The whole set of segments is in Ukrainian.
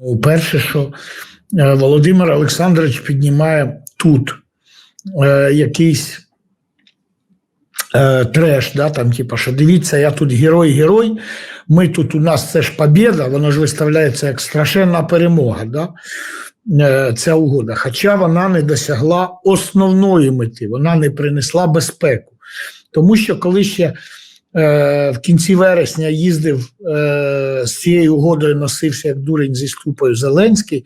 Ну, Перше, що е, Володимир Олександрович піднімає тут е, якийсь е, треш, да, там, типу, що дивіться, я тут герой-герой, ми тут у нас це ж побєда, воно ж виставляється як страшенна перемога, да, ця угода. Хоча вона не досягла основної мети, вона не принесла безпеку. Тому що коли ще в кінці вересня їздив е, з цією угодою, носився як дурень зі ступою Зеленський,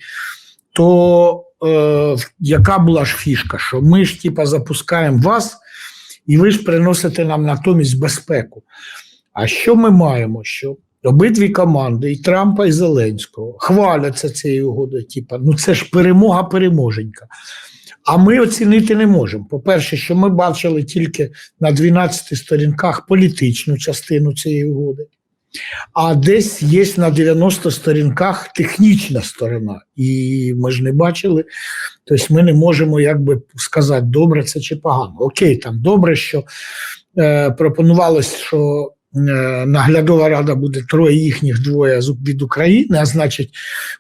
то е, яка була ж фішка? Що ми ж типа запускаємо вас, і ви ж приносите нам натомість безпеку. А що ми маємо? Що обидві команди, і Трампа, і Зеленського, хваляться цією угодою. Типа, ну це ж перемога переможенька. А ми оцінити не можемо. По-перше, що ми бачили тільки на 12 сторінках політичну частину цієї угоди, а десь є на 90 сторінках технічна сторона. І ми ж не бачили, тобто ми не можемо якби сказати, добре це чи погано. Окей, там добре, що е, пропонувалось, що наглядова рада буде троє їхніх двоє від України, а значить,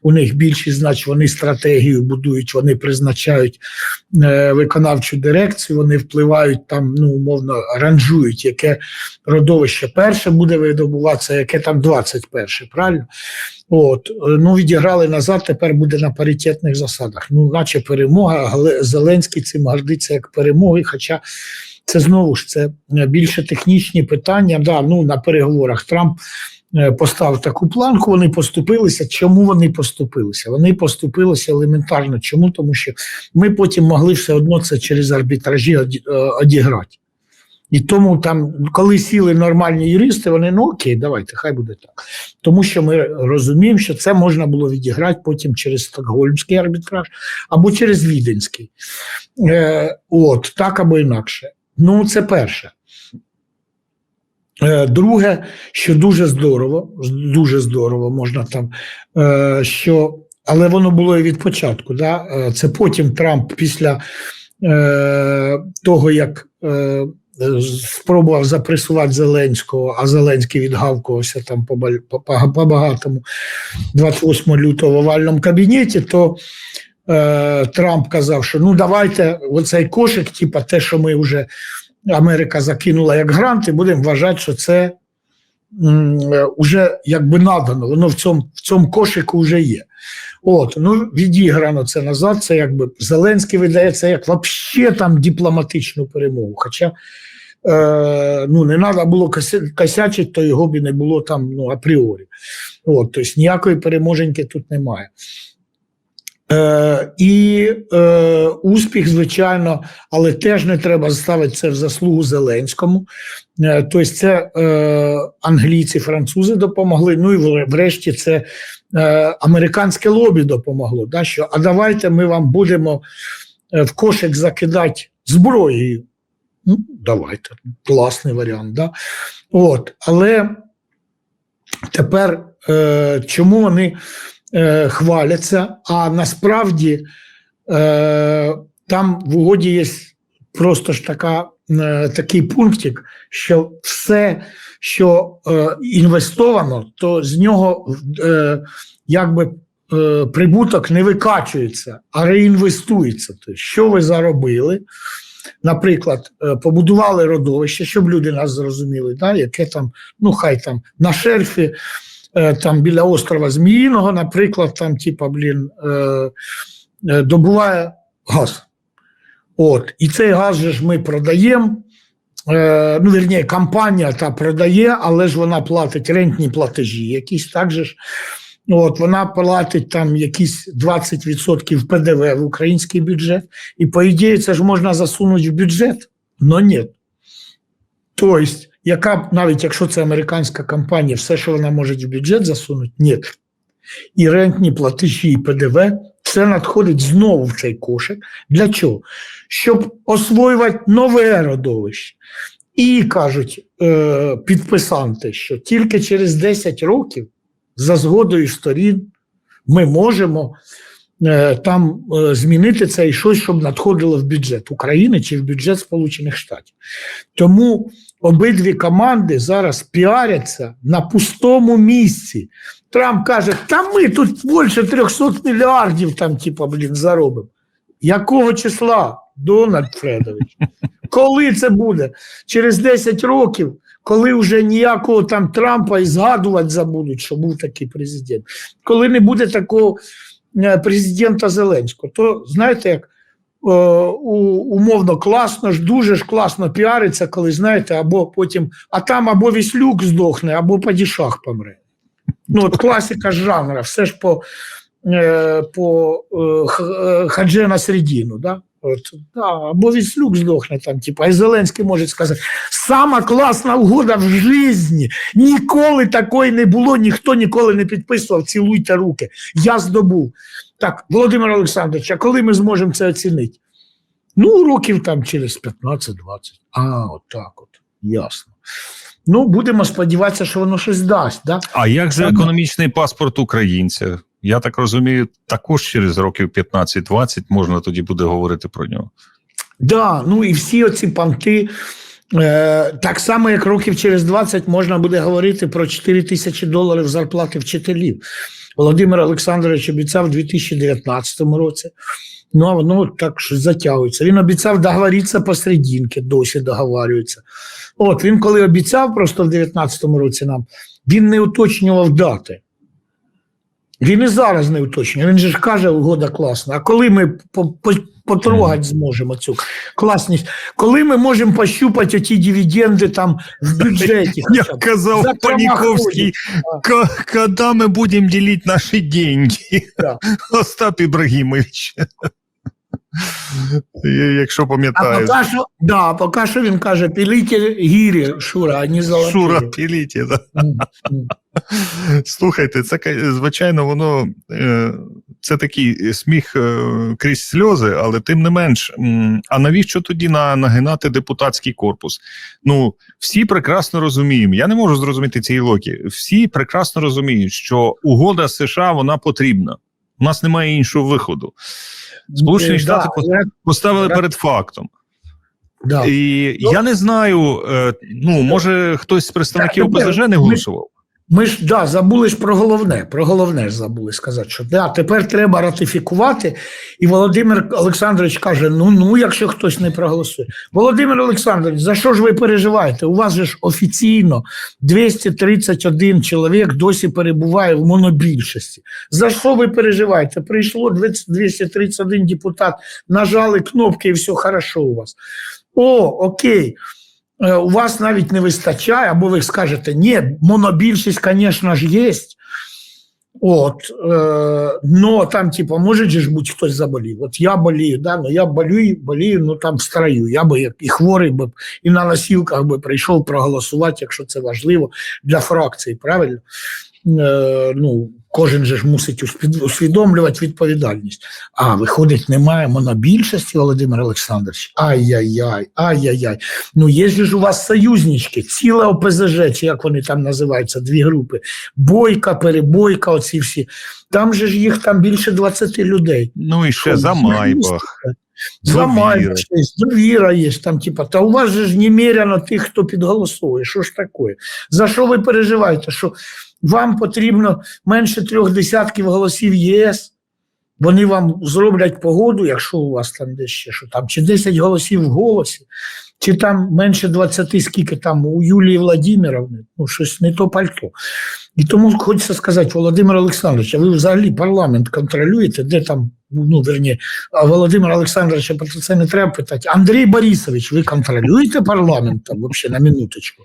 у них більшість, значить, вони стратегію будують, вони призначають е, виконавчу дирекцію, вони впливають там, ну, умовно, ранжують, яке родовище перше буде видобуватися, яке там 21, правильно? От, е, ну, відіграли назад, тепер буде на паритетних засадах. Ну, наче перемога, але Зеленський цим гордиться як перемоги, хоча це знову ж це е, більше технічні питання. Да, ну, на переговорах Трамп е, поставив таку планку, вони поступилися. Чому вони поступилися? Вони поступилися елементарно. Чому? Тому що ми потім могли все одно це через арбітражі е, одіграти. І тому там, коли сіли нормальні юристи, вони ну окей, давайте, хай буде так. Тому що ми розуміємо, що це можна було відіграти потім через стокгольмський арбітраж або через віденський. Е, от, так або інакше. Ну, це перше. Е, Друге, що дуже здорово, дуже здорово, можна там, е, що, але воно було і від початку. Да? Е, Це потім Трамп після того, як спробував запресувати Зеленського, а Зеленський відгавкувався там по багатому 28 лютого в овальному кабінеті, то е, Трамп казав, що ну давайте оцей кошик, типа те, що ми вже Америка закинула як гранти, будемо вважати, що це м, е, якби надано, воно в цьому, в цьому кошику вже є. От, ну відіграно це назад. Це якби Зеленський видає це як вообще там дипломатичну перемогу. Хоча е, ну, не треба було кося- косячити, то його б і не було там ну, апріорі. От, тобто ніякої переможеньки тут немає. Е, і е, успіх, звичайно, але теж не треба ставити це в заслугу Зеленському. Е, тобто, це е, англійці, французи допомогли. Ну і врешті це е, американське лобі допомогло. Да, що, а давайте ми вам будемо е, в кошик закидати зброєю. Ну, давайте, класний варіант. Да? От, але тепер е, чому вони е, хваляться, а насправді е, там в угоді є просто ж така, е, такий пунктик, що все, що інвестовано, то з нього якби прибуток не викачується, а реінвестується. Тобто, що ви заробили? Наприклад, побудували родовище, щоб люди нас зрозуміли, да, яке там, ну хай там на шельфі, е, там біля острова Зміїного, наприклад, там, типа, блін, е, е, добуває газ. От, і цей газ же ж ми продаємо. Е, ну, вірніше, компанія та продає, але ж вона платить рентні платежі, якісь так же ж. От, вона платить там якісь 20% ПДВ в український бюджет, і, по ідеї, це ж можна засунути в бюджет, але ні. Тобто, яка, навіть якщо це американська компанія, все, що вона може в бюджет засунути, ні. І рентні платежі, і ПДВ, це надходить знову в цей кошик. Для чого? Щоб освоювати нове родовище. І кажуть е, підписанти, що тільки через 10 років за згодою сторін ми можемо е, там е, змінити це і щось, щоб надходило в бюджет України чи в бюджет Сполучених Штатів. Тому обидві команди зараз піаряться на пустому місці. Трамп каже: та ми тут більше 300 мільярдів там, типа, блін, заробимо. Якого числа, Дональд Фредович? Коли це буде? Через 10 років, коли вже ніякого там Трампа і згадувати забудуть, що був такий президент. Коли не буде такого е, президента Зеленського, то знаєте, як умовно класно ж, дуже ж класно піариться, коли знаєте, або потім, а там або Віслюк здохне, або Падішах помре. Ну, от класика жанра, все ж по, е, по е, е, хадже на середину, да? От, да, або Віслюк здохне там, типу, а Зеленський може сказати, сама класна угода в житті, ніколи такої не було, ніхто ніколи не підписував, цілуйте руки, я здобув. Так, Володимир Олександрович, а коли ми зможемо це оцінити? Ну, років там через 15-20. А, от так от, ясно. Ну, будемо сподіватися, що воно щось дасть. Да? А як же економічний паспорт українця? Я так розумію, також через років 15-20 можна тоді буде говорити про нього. Да, ну і всі оці панти, е, так само, як років через 20 можна буде говорити про 4 тисячі доларів зарплати вчителів. Володимир Олександрович обіцяв у 2019 році. Ну, а воно так що затягується. Він обіцяв договоритися посерединки, досі договорюється. От він, коли обіцяв просто в 2019 році нам, він не уточнював дати. Він і зараз не уточнює. Він же ж каже, угода класна. А коли ми по- по- потрогати зможемо цю класність, коли ми можемо пощупати ті дивіденди там в бюджеті? б? казав За Паніковський, «Ко- коли ми будемо ділити наші деньги? Остап Ібрагімович. Якщо А поки що, да, поки що він каже, піліть гірі, Шура, а не золоті. Шура Піліті. Да. Слухайте, це звичайно, воно е, це такий сміх е, крізь сльози, але тим не менш, а навіщо тоді на, нагинати депутатський корпус? Ну, всі прекрасно розуміємо. Я не можу зрозуміти цієї локи. Всі прекрасно розуміють, що угода з США вона потрібна. У нас немає іншого виходу. Сполучені Е, Штати да, Поставили Так. перед фактом. да. І Ну, я не знаю, е, ну може хтось з представників ОПЗЖ не голосував. Ми ж да, забули ж про головне. Про головне ж забули сказати, що да, тепер треба ратифікувати. І Володимир Олександрович каже: ну ну, якщо хтось не проголосує. Володимир Олександрович, за що ж ви переживаєте? У вас же ж офіційно 231 чоловік досі перебуває в монобільшості. За що ви переживаєте? Прийшло 231 депутат, нажали кнопки, і все хорошо у вас. О, окей. Е, у вас навіть не вистачає, або ви скажете, ні, монобільшість, звісно ж, є. От, е, но там, типу, може же ж бути хтось заболів. От я болію, да, ну я болію, болію, ну там строю. Я як і хворий би і на носілках би прийшов проголосувати, якщо це важливо для фракції, правильно? Е, ну, кожен же ж мусить усвідомлювати відповідальність. А виходить, немає монобільшості, Володимир Олександрович. Ай-яй-яй, ай-яй-яй. Ну, є ж у вас союзнички, ціле ОПЗЖ, чи як вони там називаються, дві групи. Бойка, перебойка, оці всі. Там же ж їх там більше 20 людей. Ну і ще Що, за Майбах. Довіра. Є, довіра є, там, типа, та у вас же ж немеряно тих, хто підголосує. Що ж таке? За що ви переживаєте? Що вам потрібно менше трьох десятків голосів ЄС? Вони вам зроблять погоду, якщо у вас там десь ще що там, чи 10 голосів в голосі, чи там менше 20, скільки там у Юлії Владимировни, ну щось не то пальто. І тому хочеться сказати, Володимир Олександрович, а ви взагалі парламент контролюєте, де там, ну верні, а Володимир Олександрович, про це не треба питати. Андрій Борисович, ви контролюєте парламент там взагалі на минуточку?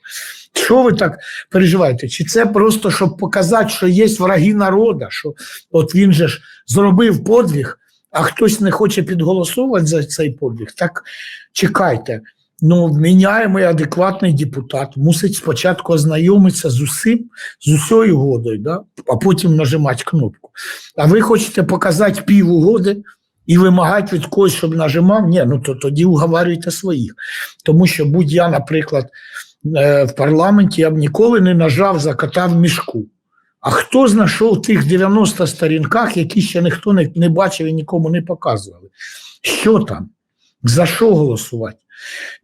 Що ви так переживаєте? Чи це просто щоб показати, що є враги народу, що от він же ж зробив подвиг, а хтось не хоче підголосувати за цей подвиг? Так чекайте. Ну, вміняємий адекватний депутат мусить спочатку ознайомитися з усім, з усією угодою, да? а потім нажимати кнопку. А ви хочете показати пів угоди і вимагати від когось, щоб нажимав? Ні, ну то тоді уговарюйте своїх. Тому що будь я, наприклад, е, в парламенті я б ніколи не нажав за кота в мішку. А хто знайшов тих 90 сторінках, які ще ніхто не, не бачив і нікому не показували? Що там? За що голосувати?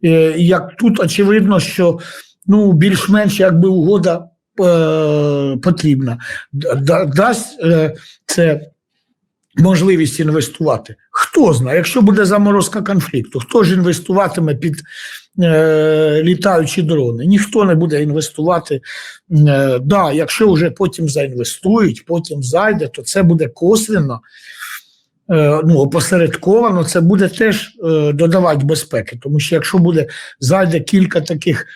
Е, Як тут очевидно, що ну, більш-менш якби угода е, потрібна. Дасть е, це можливість інвестувати. Хто знає, якщо буде заморозка конфлікту, хто ж інвестуватиме під е, літаючі дрони? Ніхто не буде інвестувати. Е, да, якщо вже потім заінвестують, потім зайде, то це буде косвенно. Е, Ну, опосередковано, це буде теж е, додавати безпеки. Тому що якщо буде зайде кілька таких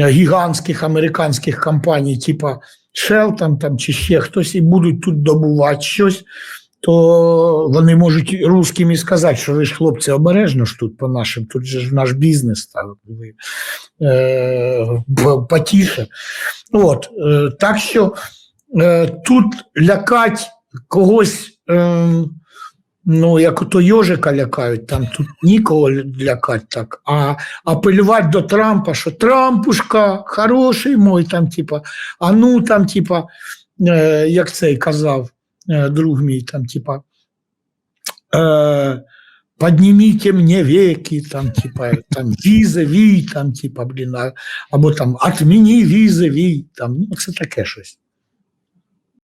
е, гігантських американських компаній, типа Shell там, чи ще хтось, і будуть тут добувати щось, то вони можуть русским і сказати, що ви ж хлопці обережно ж тут по нашим, тут же ж наш бізнес там, ви, е, потіше. От, е, так що е, тут лякать когось. Е, Ну, як ото йожика лякають, там тут нікого лякати так. А апелювати до Трампа, що Трампушка, хороший мой, там, типа, а ну там, типа, е, як цей казав е, друг мій, там, типа, е, Подніміть мені веки, там, типа, там, візові, там, типа, блін, або там, отміні візові, там, ну, це таке щось.